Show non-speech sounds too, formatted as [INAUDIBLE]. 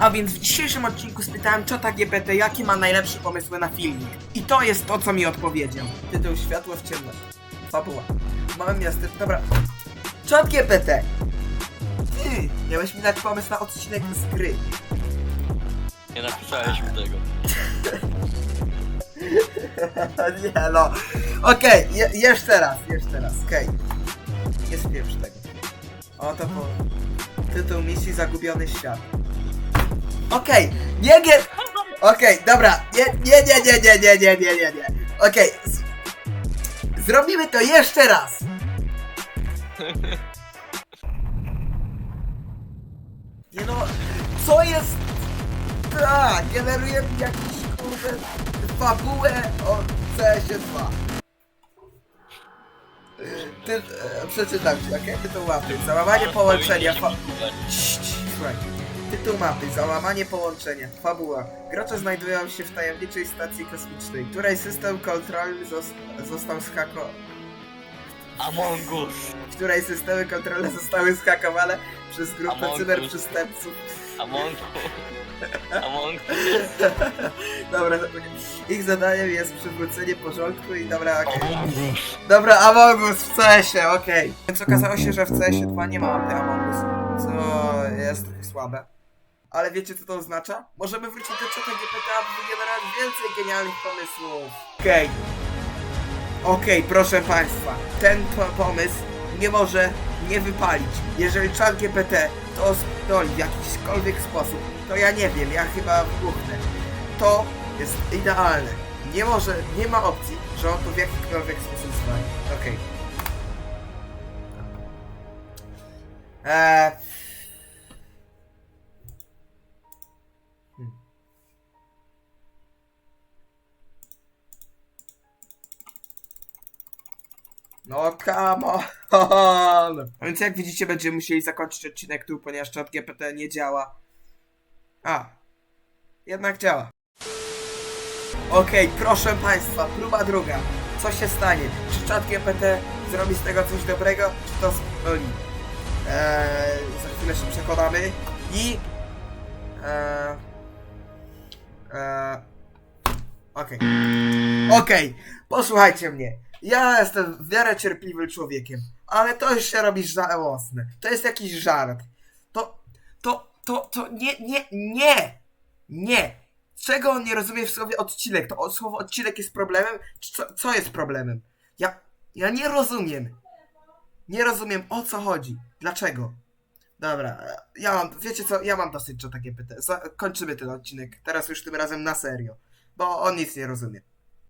A więc w dzisiejszym odcinku spytałem Czota GPT, jakie ma najlepsze pomysły na filmik. I to jest to, co mi odpowiedział. Tytuł Światło w ciemności. Fabuła. Mamy miasto. Dobra. Czot GPT! Ty, miałeś mi dać pomysł na odcinek z gry. Nie napisałeś mi tego. [LAUGHS] Nie no. Okej, je, jeszcze raz, jeszcze raz, okej. Nie spieprz tego. Oto po... Tytuł misji Zagubiony Świat. Okej, nie nie... Okej, dobra, nie, nie, nie, nie, nie, nie, nie, nie, nie, nie. Okej, z... zrobimy to jeszcze raz. [LAUGHS] Nie no, co jest... Tak, generuje mi jakiś kurde fabułę o CS2. Ty, e, przeczytam ci, okej? Tytuł mapy, załamanie połączenia, fa... Cii, cii, Słuchaj. Tytuł mapy, załamanie połączenia, fabuła. Gracze znajdują się w tajemniczej stacji kosmicznej, której system kontrolny zos- został schako... Among Us! której systemy kontrolne zostały zhakowane przez grupę Among cyberprzestępców. Among Us! Among Us! [LAUGHS] Dobra, ich zadaniem jest przywrócenie porządku i dobra, okej. Among Us! Dobra, Among Us w CS-ie, okej. Więc okazało się, że w CS-ie 2 nie ma mapy Among Us, co jest słabe. Ale wiecie co to oznacza? Możemy wrócić do czata GPT, aby wygenerować więcej genialnych pomysłów. Okej. Okej, proszę państwa. Ten po- pomysł nie może nie wypalić. Jeżeli czat GPT to osprawi w jakiśkolwiek sposób, to ja nie wiem, ja chyba wybuchnę. To jest idealne. Nie może, nie ma opcji, że on to w jakikolwiek sposób zwali. Okej. Eee... No come on! [LAUGHS] Więc jak widzicie będziemy musieli zakończyć odcinek tu, ponieważ czat GPT nie działa. A. Jednak działa. Okej, proszę Państwa, próba druga. Co się stanie? Czy czat GPT zrobi z tego coś dobrego, czy to spoli? Eee, za chwilę się przekonamy. I... Eee, eee, Okej. Okej, posłuchajcie mnie. Ja jestem w miarę cierpliwym człowiekiem, ale to już się robi żałosne. To jest jakiś żart. To, to, to, to nie, nie, nie, nie. Czego on nie rozumie w słowie odcinek? To słowo odcinek jest problemem? Czy co, co jest problemem? Ja, ja nie rozumiem. Nie rozumiem o co chodzi. Dlaczego? Dobra, ja mam, wiecie co, ja mam dosyć o takie pytania. Kończymy ten odcinek, teraz już tym razem na serio. Bo on nic nie rozumie.